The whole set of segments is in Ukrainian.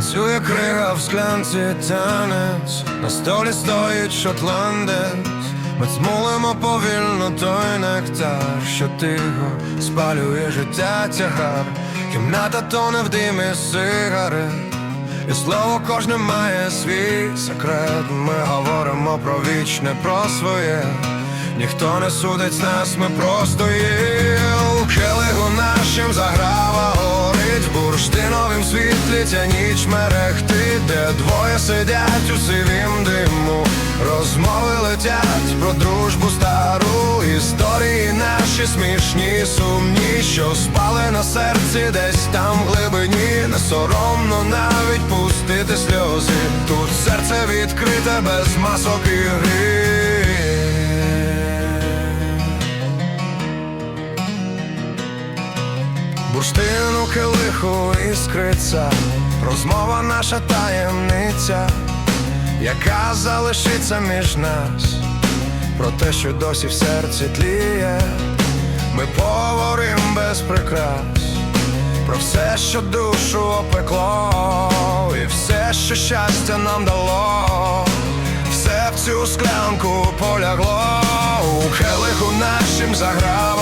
Танцює крига в склянці танець, на столі стоїть шотландець. Ми змулимо повільно той нектар, що тихо спалює життя тягар. Кімната тоне в димі сигарет, і слово кожне має свій секрет. Ми говоримо про вічне, про своє. Ніхто не судить з нас, ми просто є У келиху нашим заграва світлі ця ніч мерехтить Де двоє сидять у сивім диму. Розмови летять про дружбу стару Історії наші смішні, сумні Що спали на серці десь там в глибині. Не соромно навіть пустити сльози. Тут серце відкрите без масок і гри Бурштину килиху іскриця, розмова наша таємниця, яка залишиться між нас, про те, що досі в серці тліє, ми поговорим без прикрас, про все, що душу опекло, і все, що щастя нам дало, все в цю склянку полягло, у келиху нашим бурштиновім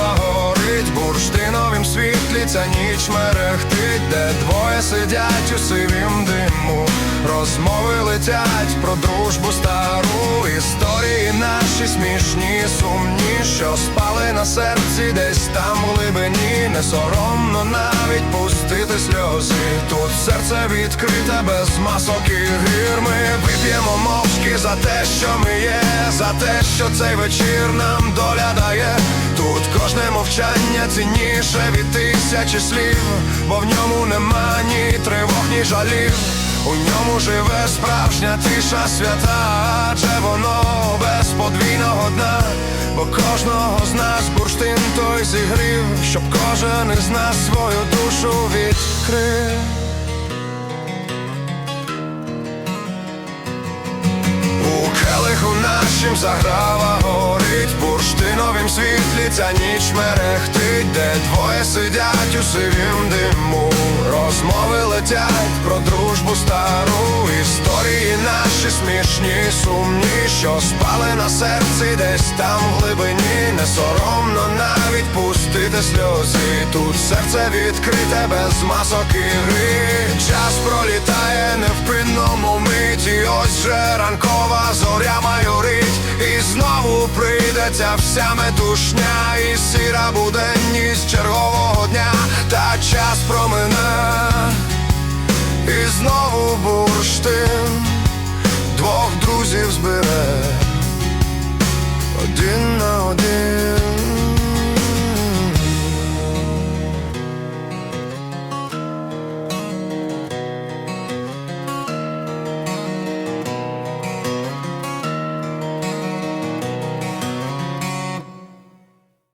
світлі ця ніч мерехтить, де двоє сидять у сивім диму, розмови летять про дружбу стару, історії наші смішні, сумні, що спали на серці, десь там у глибині, не соромно навіть серце відкрите без масок і гір. Ми вип'ємо мовчки за те, що ми є, за те, що цей вечір нам доля дає. Тут кожне мовчання цінніше від тисячі слів, бо в ньому нема ні тривог, ні жалів. У ньому живе справжня тиша свята, адже воно без подвійного дна, бо кожного з нас бурштин той зігрів, щоб кожен із нас свою душу відкрив. Нашим заграва горить, бурштиновім світлі ця ніч мерехтить, де двоє сидять у сивім диму, розмови летять про дружбу стару, історії наші смішні, сумні, що спали на серці, десь там в глибині, не соромно навіть пустити сльози. Тут серце відкрите без масок і гри. І знову прийдеться вся метушня, і сіра буде ніч чергового дня, та час промине, і знову бурштин двох друзів збере.